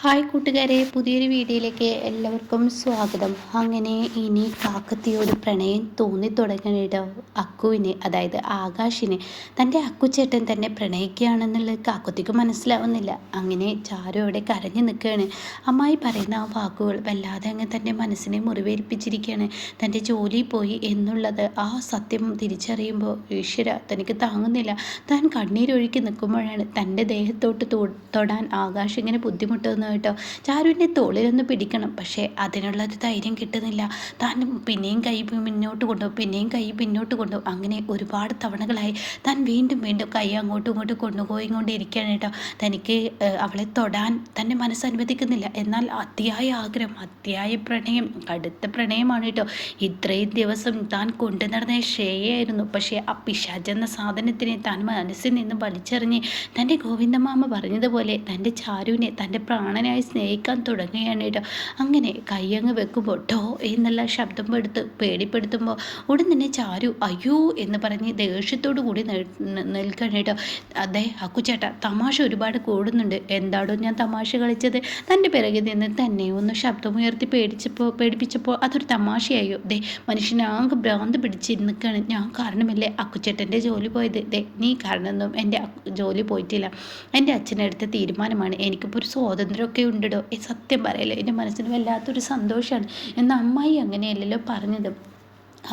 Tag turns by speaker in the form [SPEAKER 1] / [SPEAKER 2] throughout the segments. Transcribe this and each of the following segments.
[SPEAKER 1] Hi കൂട്ടുകാരെ പുതിയൊരു വീഡിയോയിലേക്ക് എല്ലാവർക്കും സ്വാഗതം. അങ്ങനെ ഇനി കാക്കത്തിയോട് പ്രണയം തോന്നി അക്കുവിനെ അതായത് ആകാശിനെ തന്റെ അക്കുച്ചേട്ടൻ തന്നെ പ്രണയിക്കുകയാണെന്നുള്ളത് കാക്കത്തിക്ക് മനസ്സിലാവുന്നില്ല. അങ്ങനെ ചാരു അവിടെ കരഞ്ഞു നിൽക്കുകയാണ്. അമ്മായി പറയുന്ന ആ വാക്കുകൾ വല്ലാതെ അങ്ങ് തന്റെ മനസ്സിനെ മുറിവേൽപ്പിച്ചിരിക്കുകയാണ്. തന്റെ ജോലി പോയി എന്നുള്ളത് ആ സത്യം തിരിച്ചറിയുമ്പോൾ ഈശ്വര തനിക്ക് താങ്ങുന്നില്ല. താൻ കണ്ണീരൊഴുക്കി നിൽക്കുമ്പോഴാണ് തന്റെ ദേഹത്തോട്ട് തൊടാൻ ആകാശ് ഇങ്ങനെ ബുദ്ധിമുട്ടുന്നത്. കേട്ടോ. ചാരുവിന്റെ തോളിലൊന്ന് പിടിക്കണം. പക്ഷേ അതിനുള്ളൊരു ധൈര്യം കിട്ടുന്നില്ല. താൻ പിന്നെയും കൈ മുന്നോട്ട് കൊണ്ടുപോകും പിന്നെയും കൈ പിന്നോട്ട് കൊണ്ടുപോകും അങ്ങനെ ഒരുപാട് തവണകളായി താൻ വീണ്ടും വീണ്ടും കൈ അങ്ങോട്ടും ഇങ്ങോട്ടും കൊണ്ടുപോയി കൊണ്ടിരിക്കുകയാണ് കേട്ടോ. തനിക്ക് അവളെ തൊടാൻ തന്റെ മനസ്സ് അനുവദിക്കുന്നില്ല. എന്നാൽ അതിയായ ആഗ്രഹം അതിയായ പ്രണയം കടുത്ത പ്രണയമാണ് കേട്ടോ. ഇത്രയും ദിവസം താൻ കൊണ്ടു നടന്ന ഷേയായിരുന്നു പക്ഷേ ആ പിശാജ് എന്ന സാധനത്തിനെ താൻ മനസ്സിൽ നിന്ന് വലിച്ചെറിഞ്ഞ് തന്റെ ഗോവിന്ദമാമ പറഞ്ഞതുപോലെ തന്റെ ചാരുവിനെ തന്റെ പ്രാണ പ്രാണനായി സ്നേഹിക്കാൻ തുടങ്ങുകയാണ് കേട്ടോ. അങ്ങനെ കയ്യങ്ങ് വെക്കുമ്പോൾ ടോ എന്നുള്ള ശബ്ദം എടുത്ത് പേടിപ്പെടുത്തുമ്പോൾ ഉടൻ തന്നെ ചാരു അയ്യോ എന്ന് പറഞ്ഞ് ദേഷ്യത്തോടു കൂടി നിൽക്കണം കേട്ടോ. അതെ അക്കുച്ചേട്ട തമാശ ഒരുപാട് കൂടുന്നുണ്ട്. എന്താടോ ഞാൻ തമാശ കളിച്ചത്? തന്റെ പിറകിൽ നിന്ന് തന്നെ ഒന്ന് ശബ്ദമുയർത്തി പേടിച്ചപ്പോൾ പേടിപ്പിച്ചപ്പോൾ അതൊരു തമാശയായോ? ദേ മനുഷ്യനാകെ ഭ്രാന്ത് പിടിച്ചിരുന്നിക്കാണ്. ഞാൻ കാരണമല്ലേ അക്കുച്ചേട്ടന്റെ ജോലി പോയത്? ദേ നീ കാരണമൊന്നും എന്റെ ജോലി പോയിട്ടില്ല. എന്റെ അച്ഛനെടുത്ത തീരുമാനമാണ് എനിക്കിപ്പോൾ ഒരു സ്വാതന്ത്ര്യം ഒക്കെ ഉണ്ടോ സത്യം പറയല്ലോ? എന്റെ മനസ്സിന് വല്ലാത്തൊരു സന്തോഷമാണ് എന്നാൽ അമ്മായി അങ്ങനെയല്ലല്ലോ പറഞ്ഞത്.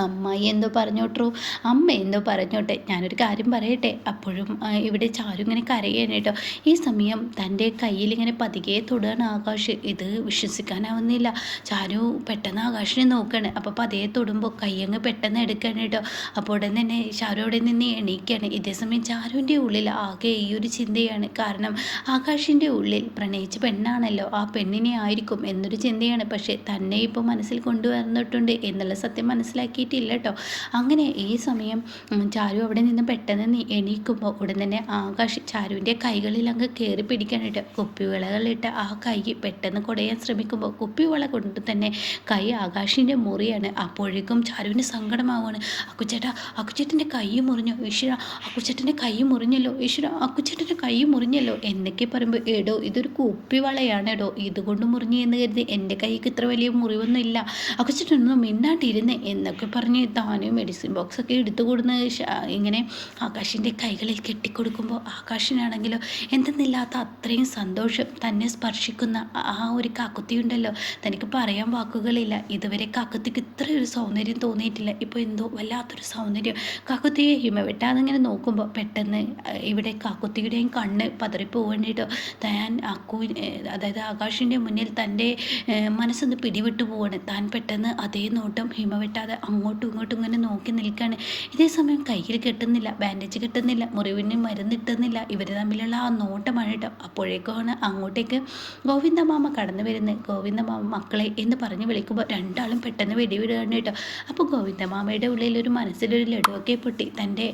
[SPEAKER 1] അമ്മായി എന്തോ പറഞ്ഞോട്ടോ അമ്മ എന്തോ പറഞ്ഞോട്ടെ ഞാനൊരു കാര്യം പറയട്ടെ. അപ്പോഴും ഇവിടെ ചാരു ഇങ്ങനെ കരയാണ് കേട്ടോ. ഈ സമയം തന്റെ കയ്യിൽ ഇങ്ങനെ പതികെ തൊടുകയാണ് ആകാശ്. ഇത് വിശ്വസിക്കാനാവുന്നില്ല. ചാരു പെട്ടെന്ന് ആകാശിനെ നോക്കുകയാണ് അപ്പോൾ പതിയെ തൊടുമ്പോൾ കയ്യങ്ങ് പെട്ടെന്ന് എടുക്കുകയാണ് കേട്ടോ. അപ്പോൾ ഉടൻ തന്നെ ചാരു അവിടെ നിന്ന് എണീക്കുകയാണ് ഇതേസമയം ചാരുവിന്റെ ഉള്ളിൽ ആകെ ഈ ഒരു ചിന്തയാണ്. കാരണം ആകാശിന്റെ ഉള്ളിൽ പ്രണയിച്ച പെണ്ണാണല്ലോ. ആ പെണ്ണിനെ ആയിരിക്കും എന്നൊരു ചിന്തയാണ്. പക്ഷേ തന്നെ ഇപ്പോൾ മനസ്സിൽ കൊണ്ടുവന്നിട്ടുണ്ട് എന്നുള്ള സത്യം മനസ്സിലാക്കി നോക്കിയിട്ടില്ല കേട്ടോ അങ്ങനെ ഈ സമയം ചാരു അവിടെ നിന്ന് പെട്ടെന്ന് എണീക്കുമ്പോൾ ഉടൻ തന്നെ ആകാശ് ചാരുവിന്റെ കൈകളിൽ അങ്ങ് കയറി പിടിക്കാനായിട്ട് കുപ്പിവിളകളിട്ട് ആ കൈ പെട്ടെന്ന് കുടയാൻ ശ്രമിക്കുമ്പോൾ കുപ്പിവിള കൊണ്ട് തന്നെ കൈ ആകാശിന്റെ മുറിയാണ്. അപ്പോഴേക്കും ചാരുവിന് സങ്കടമാവുകയാണ്. അക്കുച്ചേട്ടാ അക്കുച്ചേട്ടന്റെ കൈ മുറിഞ്ഞു? ഈശ്വര അക്കുച്ചേട്ടന്റെ കൈ മുറിഞ്ഞല്ലോ? ഈശ്വര അക്കുച്ചേട്ടന്റെ കൈ മുറിഞ്ഞല്ലോ? എന്നൊക്കെ പറയുമ്പോൾ എടോ ഇതൊരു കുപ്പിവളയാണ് എടോ ഇതുകൊണ്ട് മുറിഞ്ഞു എന്ന് കരുതി എന്റെ കൈക്ക് ഇത്ര വലിയ മുറിവൊന്നും ഇല്ല അക്കുച്ചേട്ടനൊന്നും മിന്നാട്ടിരുന്നേ എന്നൊക്കെ പറഞ്ഞ് താനും മെഡിസിൻ ബോക്സ് ഒക്കെ എടുത്തു കൊടുന്ന് ഇങ്ങനെ ആകാശിന്റെ കൈകളിൽ കെട്ടിക്കൊടുക്കുമ്പോൾ ആകാശിനാണെങ്കിലോ എന്തെന്നില്ലാത്ത അത്രയും സന്തോഷം തന്നെ സ്പർശിക്കുന്ന ആ ഒരു കാക്കുത്തി ഉണ്ടല്ലോ തനിക്ക് പറയാൻ വാക്കുകളില്ല. ഇതുവരെ കാക്കുത്തിക്ക് ഇത്രയൊരു സൗന്ദര്യം തോന്നിയിട്ടില്ല. ഇപ്പോൾ എന്തോ വല്ലാത്തൊരു സൗന്ദര്യം. കാക്കുത്തിയെ ഹിമവെട്ടാന്നിങ്ങനെ നോക്കുമ്പോൾ പെട്ടെന്ന് ഇവിടെ കാക്കുത്തിയുടെയും കണ്ണ് പതറിപ്പോവേണ്ടിട്ടോ. താൻ അക്കു അതായത് ആകാശിന്റെ മുന്നിൽ തന്റെ മനസ്സൊന്ന് പിടിവിട്ടു പോവാണ്. താൻ പെട്ടെന്ന് അതേ നോട്ടം ഹിമവെട്ടാതെ അങ്ങോട്ടും ഇങ്ങോട്ടും ഇങ്ങനെ നോക്കി നിൽക്കുകയാണ് ഇതേ സമയം കയ്യിൽ കെട്ടുന്നില്ല ബാൻഡേജ് കെട്ടുന്നില്ല മുറിവിന് മരുന്നിട്ടുന്നില്ല ഇവർ തമ്മിലുള്ള ആ നോട്ടമാണ് കേട്ടോ അപ്പോഴേക്കുമാണ് അങ്ങോട്ടേക്ക് ഗോവിന്ദമാമ കടന്നു വരുന്നത്. ഗോവിന്ദമാമ മക്കളെ എന്ന് പറഞ്ഞ് വിളിക്കുമ്പോൾ രണ്ടാളും പെട്ടെന്ന് വെടിവിടുകയാണ് കേട്ടോ. അപ്പോൾ ഗോവിന്ദമാമയുടെ ഉള്ളിൽ ഒരു മനസ്സിലൊരു ലഡുവൊക്കെ പൊട്ടി. തന്റെ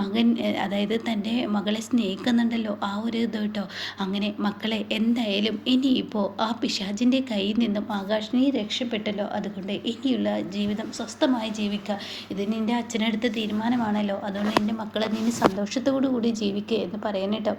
[SPEAKER 1] മകൻ അതായത് തന്റെ മകളെ സ്നേഹിക്കുന്നുണ്ടല്ലോ ആ ഒരു ഇത് കേട്ടോ. അങ്ങനെ മക്കളെ എന്തായാലും ഇനിയിപ്പോൾ ആ പിശാജിന്റെ കയ്യിൽ നിന്നും ആകാശിനെ രക്ഷപ്പെട്ടല്ലോ. അതുകൊണ്ട് ഇനിയുള്ള ജീവിതം സ്വസ്ഥമായി ജീവിക്കുക ഇത് നിന്റെ അച്ഛനെടുത്ത തീരുമാനമാണല്ലോ. അതുകൊണ്ട് എന്റെ മക്കളെ നീ സന്തോഷത്തോടു കൂടി ജീവിക്കുക എന്ന് പറയാനേട്ടോ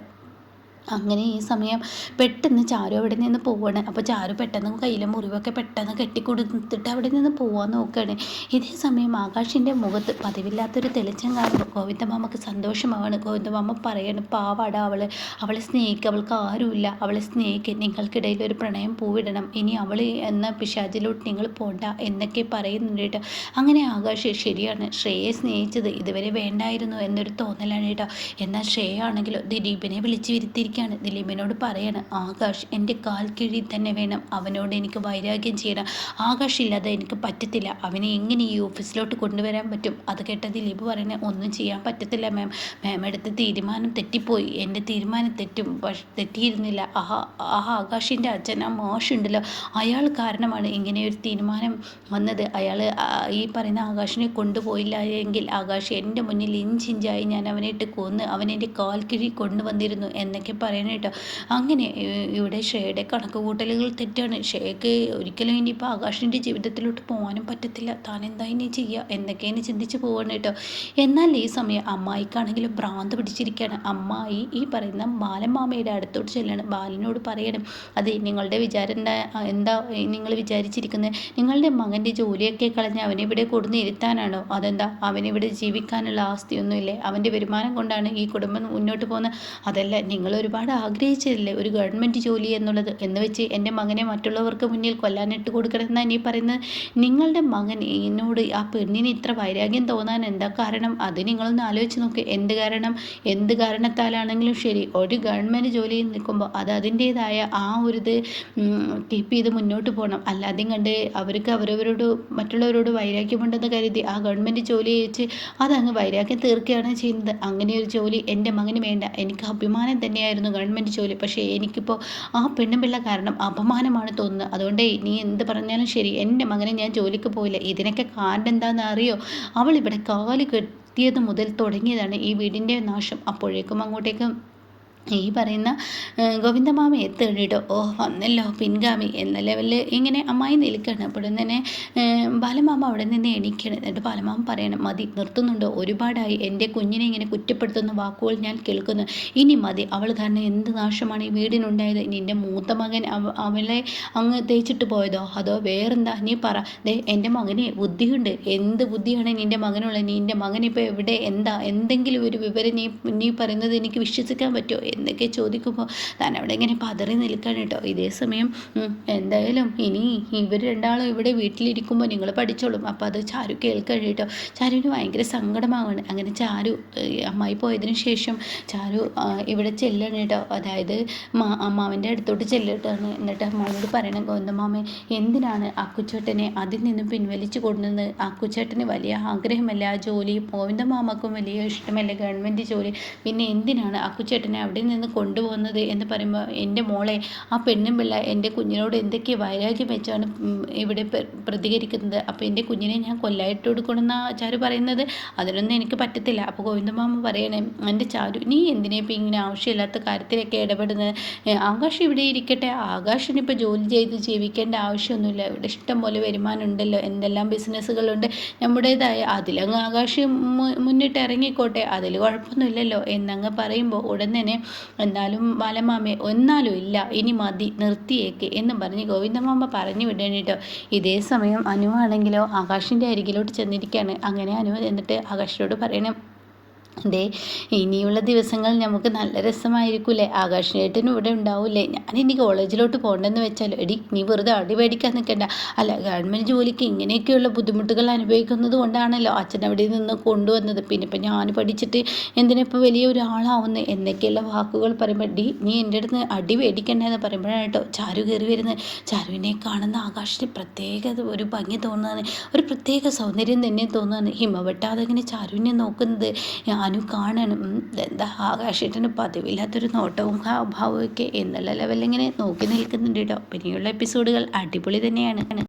[SPEAKER 1] അങ്ങനെ ഈ സമയം പെട്ടെന്ന് ചാരു അവിടെ നിന്ന് പോവാണ്. അപ്പോൾ ചാരു പെട്ടെന്ന് കയ്യിലെ മുറിവൊക്കെ പെട്ടെന്ന് കെട്ടിക്കൊടുത്തിട്ട് അവിടെ നിന്ന് പോവാൻ നോക്കുകയാണ് ഇതേ സമയം ആകാശിന്റെ മുഖത്ത് പതിവില്ലാത്തൊരു തെളിച്ചം കാണുമ്പോൾ ഗോവിന്ദമാമക്ക് സന്തോഷമാവാണ്. ഗോവിന്ദമാമ പറയാണ് പാവാട അവൾ അവളെ സ്നേഹിക്കുക അവൾക്ക് ആരുമില്ല. അവളെ സ്നേഹിക്കുക നിങ്ങൾക്കിടയിൽ ഒരു പ്രണയം പൂവിടണം. ഇനി അവൾ എന്ന പിശാചിലോട്ട് നിങ്ങൾ പോണ്ട എന്നൊക്കെ പറയുന്നുണ്ട് കേട്ടോ. അങ്ങനെ ആകാശ് ശരിയാണ്. ശ്രേയെ സ്നേഹിച്ചത് ഇതുവരെ വേണ്ടായിരുന്നു എന്നൊരു തോന്നലാണ് കേട്ടോ. എന്നാൽ ശ്രേയ ആണെങ്കിലോ ദിലീപിനെ വിളിച്ചു വരുത്തിയിരിക്കും ചോദിക്കുകയാണ് ദിലീപിനോട് പറയാണ് ആകാശ് എന്റെ കാൽ കീഴിൽ തന്നെ വേണം. അവനോട് എനിക്ക് വൈരാഗ്യം ചെയ്യണം ആകാശ് ഇല്ലാതെ എനിക്ക് പറ്റത്തില്ല. അവനെ എങ്ങനെ ഈ ഓഫീസിലോട്ട് കൊണ്ടുവരാൻ പറ്റും? അത് കേട്ട ദിലീപ് പറയുന്നത് ഒന്നും ചെയ്യാൻ പറ്റത്തില്ല മാം. മാം എടുത്ത തീരുമാനം തെറ്റിപ്പോയി. എന്റെ തീരുമാനം തെറ്റും. പക്ഷെ തെറ്റിയിരുന്നില്ല. ആ ആ ആകാശിന്റെ അച്ഛൻ ആ മോശുണ്ടല്ലോ അയാൾ കാരണമാണ് ഇങ്ങനെ ഒരു തീരുമാനം വന്നത്. അയാൾ ഈ പറയുന്ന ആകാശിനെ കൊണ്ടുപോയില്ല എങ്കിൽ ആകാശ് എന്റെ മുന്നിൽ ഇഞ്ചിഞ്ചായി ഞാൻ അവനെ ഇട്ട് കൊന്ന് അവനെന്റെ കാൽ കിഴി കൊണ്ടുവന്നിരുന്നു എന്നൊക്കെ പറയണ കേട്ടോ അങ്ങനെ ഇവിടെ ഷേയുടെ കണക്ക് കൂട്ടലുകൾ തെറ്റാണ്. ഷേക്ക് ഒരിക്കലും ഇനിയിപ്പോൾ ആകാശിന്റെ ജീവിതത്തിലോട്ട് പോകാനും പറ്റത്തില്ല. താൻ എന്താ ഇനി ചെയ്യുക എന്തൊക്കെയാണ് ചിന്തിച്ച് പോവാണ് കേട്ടോ. എന്നാൽ ഈ സമയം അമ്മായിക്കാണെങ്കിലും ഭ്രാന്ത് പിടിച്ചിരിക്കുകയാണ് അമ്മായി ഈ പറയുന്ന ബാലമാമയുടെ അടുത്തോട്ട് ചെല്ലണം. ബാലനോട് പറയണം അതെ നിങ്ങളുടെ വിചാരം എന്താ? നിങ്ങൾ വിചാരിച്ചിരിക്കുന്നത് നിങ്ങളുടെ മകന്റെ ജോലിയൊക്കെ കളഞ്ഞ് അവനെ ഇവിടെ കൊടുന്ന് ഇരുത്താനാണോ? അതെന്താ? അവനിവിടെ ജീവിക്കാനുള്ള ആസ്തിയൊന്നുമില്ലേ? അവന്റെ വരുമാനം കൊണ്ടാണ് ഈ കുടുംബം മുന്നോട്ട് പോകുന്നത് അതല്ല നിങ്ങൾ ഒരുപാട് ആഗ്രഹിച്ചതല്ലേ ഒരു ഗവൺമെന്റ് ജോലി എന്നുള്ളത്. എന്ന് വെച്ച് എന്റെ മകനെ മറ്റുള്ളവർക്ക് മുന്നിൽ കൊല്ലാനിട്ട് കൊടുക്കണമെന്നാണ് നീ പറയുന്നത്. നിങ്ങളുടെ മകൻ എന്നോട് ആ പെണ്ണിന് ഇത്ര വൈരാഗ്യം തോന്നാൻ എന്താ കാരണം? അത് നിങ്ങളൊന്ന് ആലോചിച്ച് നോക്ക്. എന്ത് കാരണം? എന്ത് കാരണത്താലാണെങ്കിലും ശരി. ഒരു ഗവൺമെന്റ് ജോലിയിൽ നിൽക്കുമ്പോൾ അത് അതിന്റേതായ ആ ഒരു ഇത് കീപ്പ് ചെയ്ത് മുന്നോട്ട് പോകണം. അല്ലാതെയും കണ്ട് അവർക്ക് അവരവരോട് മറ്റുള്ളവരോട് വൈരാഗ്യമുണ്ടെന്ന് കരുതി ആ ഗവൺമെന്റ് ജോലി വെച്ച് അതങ്ങ് വൈരാഗ്യം തീർക്കുകയാണ് ചെയ്യുന്നത്. അങ്ങനെ ഒരു ജോലി എന്റെ മകന് വേണ്ട. എനിക്ക് അഭിമാനം തന്നെയായിരുന്നു. ഗവൺമെന്റ് ജോലി. പക്ഷേ എനിക്കിപ്പോൾ ആ പെണ്ണുപിള്ള കാരണം അപമാനമാണ് തോന്നുന്നത്. അതുകൊണ്ട് നീ എന്ത് പറഞ്ഞാലും ശരി. എന്റെ മകനെ ഞാൻ ജോലിക്ക് പോയില്ല ഇതിനൊക്കെ കാരണം എന്താണെന്ന് അറിയോ? അവൾ ഇവിടെ കാൽ കെട്ടിയത് മുതൽ തുടങ്ങിയതാണ് ഈ വീടിന്റെ നാശം. അപ്പോഴേക്കും അങ്ങോട്ടേക്കും ഈ പറയുന്ന ഗോവിന്ദമാമ എത്തുകയാണ് ഓ വന്നല്ലോ പിൻഗാമി. എന്ന ലെവലിൽ ഇങ്ങനെ അമ്മായി നിൽക്കണം. അപ്പോഴും തന്നെ ബാലമാമ അവിടെ നിന്ന് എണീക്കണം. എന്നിട്ട് ബാലമാമ പറയണം മതി നിർത്തുന്നുണ്ടോ. ഒരുപാടായി. എന്റെ കുഞ്ഞിനെ ഇങ്ങനെ കുറ്റപ്പെടുത്തുന്ന വാക്കുകൾ ഞാൻ കേൾക്കുന്നു. ഇനി മതി. അവൾ കാരണം എന്ത് നാശമാണ് ഈ വീടിനുണ്ടായത്? ഇനി എന്റെ മൂത്ത മകൻ അവളെ അങ്ങ് തേച്ചിട്ട് പോയതോ? അതോ വേറെന്താ? നീ പറ. ദേ എന്റെ മകനെ ബുദ്ധിയുണ്ട്. എന്ത് ബുദ്ധിയാണ് നിന്റെ മകനുള്ളത്? നീ എന്റെ മകനിപ്പോൾ എവിടെ? എന്താ? എന്തെങ്കിലും ഒരു വിവരം നീ നീ പറയുന്നത് എനിക്ക് വിശ്വസിക്കാൻ പറ്റുമോ? എന്നൊക്കെ ചോദിക്കുമ്പോൾ താൻ അവിടെ ഇങ്ങനെ പതറി നിൽക്കാൻ കേട്ടോ ഇതേ സമയം എന്തായാലും ഇനി ഇവർ രണ്ടാളും ഇവിടെ വീട്ടിലിരിക്കുമ്പോൾ നിങ്ങൾ പഠിച്ചോളും. അപ്പോൾ അത് ചാരു കേൾക്കാൻ കേട്ടോ ചാരുവിന് ഭയങ്കര സങ്കടമാവാണ്. അങ്ങനെ ചാരു അമ്മായി പോയതിനു ശേഷം ചാരു ഇവിടെ ചെല്ലണം കേട്ടോ അതായത് അമ്മാവിന്റെ അടുത്തോട്ട് ചെല്ലട്ടാണ്. എന്നിട്ട് അമ്മാവിനോട് പറയണം ഗോന്തമാമ എന്തിനാണ് അക്കുച്ചേട്ടനെ അതിൽ നിന്നും പിൻവലിച്ചു കൊണ്ടുവന്ന്? അക്കുച്ചേട്ടന് വലിയ ആഗ്രഹമല്ല? ആ ജോലി ഗോവിന്ദമാമക്കും വലിയ ഇഷ്ടമല്ല? ഗവൺമെന്റ് ജോലി. പിന്നെ എന്തിനാണ് അക്കുച്ചേട്ടനെ അവിടെ നിന്ന് കൊണ്ടുപോകുന്നത് എന്ന് പറയുമ്പോൾ എന്റെ മോളെ ആ പെണ്ണും പിള്ള എന്റെ കുഞ്ഞിനോട് എന്തൊക്കെ വൈരാഗ്യം വെച്ചാണ് ഇവിടെ പ്രതികരിക്കുന്നത്? അപ്പോൾ എന്റെ കുഞ്ഞിനെ ഞാൻ കൊല്ലായിട്ട് കൊടുക്കണമെന്ന ചാരു പറയുന്നത്. അതിനൊന്നും എനിക്ക് പറ്റത്തില്ല. അപ്പോൾ ഗോവിന്ദമാമ പറയണേ എന്റെ ചാരു നീ എന്തിനാ ഇപ്പം ഇങ്ങനെ ആവശ്യമില്ലാത്ത കാര്യത്തിലൊക്കെ ഇടപെടുന്നത്? ആകാശ് ഇവിടെ ഇരിക്കട്ടെ. ആകാശിന് ഇപ്പോൾ ജോലി ചെയ്ത് ജീവിക്കേണ്ട ആവശ്യമൊന്നുമില്ല. ഇവിടെ ഇഷ്ടം പോലെ വരുമാനം ഉണ്ടല്ലോ. എന്തെല്ലാം ബിസിനസ്സുകളുണ്ട്. നമ്മുടേതായ അതിലങ്ങ് ആകാശ് മുന്നിട്ട് ഇറങ്ങിക്കോട്ടെ. അതിൽ കുഴപ്പമൊന്നുമില്ലല്ലോ. എന്നങ്ങ് പറയുമ്പോൾ ഉടൻ തന്നെ എന്നാലും ബാലമാമേ ഒന്നാലും ഇല്ല. ഇനി മതി നിർത്തിയേക്ക് എന്ന് പറഞ്ഞ് ഗോവിന്ദമാമ പറഞ്ഞു വിടേണ്ടിട്ടോ ഇതേ സമയം അനുവാണെങ്കിലോ ആകാശിന്റെ അരികിലോട്ട് ചെന്നിരിക്കുകയാണ് അങ്ങനെ അനു എന്നിട്ട് ആകാശിനോട് പറയണം ദേ ഇനിയുള്ള ദിവസങ്ങൾ നമുക്ക് നല്ല രസമായിരിക്കൂലേ? ആകാശേട്ടനും ഇവിടെ ഉണ്ടാവില്ലേ ഞാൻ ഇനി കോളേജിലോട്ട് പോകണ്ടെന്ന് വെച്ചാൽ എടി നീ വെറുതെ അടി പേടിക്കാൻ നിൽക്കണ്ട. അല്ല ഗവൺമെന്റ് ജോലിക്ക് ഇങ്ങനെയൊക്കെയുള്ള ബുദ്ധിമുട്ടുകൾ അനുഭവിക്കുന്നത് കൊണ്ടാണല്ലോ അച്ഛൻ അവിടെ നിന്ന് കൊണ്ടുവന്നത്. പിന്നെ ഇപ്പം ഞാൻ പഠിച്ചിട്ട് എന്തിനിപ്പോൾ വലിയ ഒരാളാവുന്നത് എന്നൊക്കെയുള്ള വാക്കുകൾ പറയുമ്പോൾ ഡി നീ എന്റെ അടുത്ത് അടി പറയുമ്പോഴാണ് കേട്ടോ ചാരു കയറി വരുന്നത്. ചാരുവിനെ കാണുന്ന ആകാശത്തിന് പ്രത്യേക ഒരു ഭംഗി തോന്നുന്നതാണ്. ഒരു പ്രത്യേക സൗന്ദര്യം തന്നെ തോന്നുന്നതാണ്. ഹിമവട്ടാതെ ഇങ്ങനെ ചാരുവിനെ നോക്കുന്നത്. അനു കാണണം. എന്താ ആകാശേട്ടന് പതിവില്ലാത്തൊരു നോട്ടവും ഭാവമൊക്കെ എന്നുള്ള ലെവലിൽ ഇങ്ങനെ നോക്കി നിൽക്കുന്നുണ്ട് കേട്ടോ പിന്നെയുള്ള എപ്പിസോഡുകൾ അടിപൊളി തന്നെയാണ്.